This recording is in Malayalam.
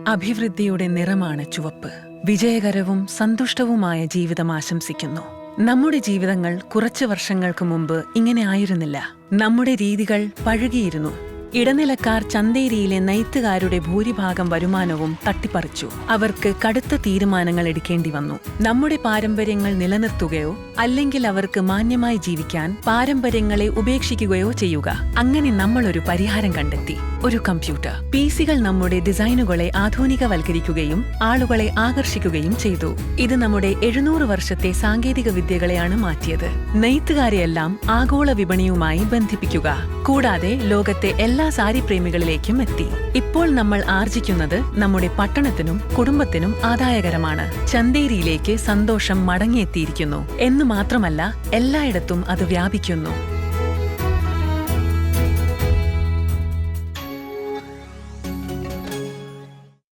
അഭിവൃദ്ധിയുടെ നിറമാണ് ചുവപ്പ്. വിജയകരവും സന്തുഷ്ടവുമായ ജീവിതം ആശംസിക്കുന്നു. നമ്മുടെ ജീവിതങ്ങൾ കുറച്ച് വർഷങ്ങൾക്ക് മുമ്പ് ഇങ്ങനെ ആയിരുന്നില്ല. നമ്മുടെ രീതികൾ പഴകിയിരുന്നു. ഇടനിലക്കാർ ചന്തേരിയിലെ നെയ്ത്തുകാരുടെ ഭൂരിഭാഗം വരുമാനവും തട്ടിപ്പറിച്ചു. അവർക്ക് കടുത്ത തീരുമാനങ്ങൾ എടുക്കേണ്ടി വന്നു. നമ്മുടെ പാരമ്പര്യങ്ങൾ നിലനിർത്തുകയോ അല്ലെങ്കിൽ അവർക്ക് മാന്യമായി ജീവിക്കാൻ പാരമ്പര്യങ്ങളെ ഉപേക്ഷിക്കുകയോ ചെയ്യുക. അങ്ങനെ നമ്മൾ ഒരു പരിഹാരം കണ്ടെത്തി. ഒരു കമ്പ്യൂട്ടർ. പി സികൾ നമ്മുടെ ഡിസൈനുകളെ ആധുനികവൽക്കരിക്കുകയും ആളുകളെ ആകർഷിക്കുകയും ചെയ്തു. ഇത് നമ്മുടെ എഴുന്നൂറ് വർഷത്തെ സാങ്കേതിക വിദ്യകളെയാണ് മാറ്റിയത്. നെയ്ത്തുകാരെയെല്ലാം ആഗോള വിപണിയുമായി ബന്ധിപ്പിക്കുക. കൂടാതെ ലോകത്തെ എല്ലാ സാരി പ്രേമികളിലേക്കും എത്തി. ഇപ്പോൾ നമ്മൾ ആർജിക്കുന്നത് നമ്മുടെ പട്ടണത്തിനും കുടുംബത്തിനും ആദായകരമാണ്. ചന്തേരിയിലേക്ക് സന്തോഷം മടങ്ങിയെത്തിയിരിക്കുന്നു. എന്ന് മാത്രമല്ല എല്ലായിടത്തും അത് വ്യാപിക്കുന്നു.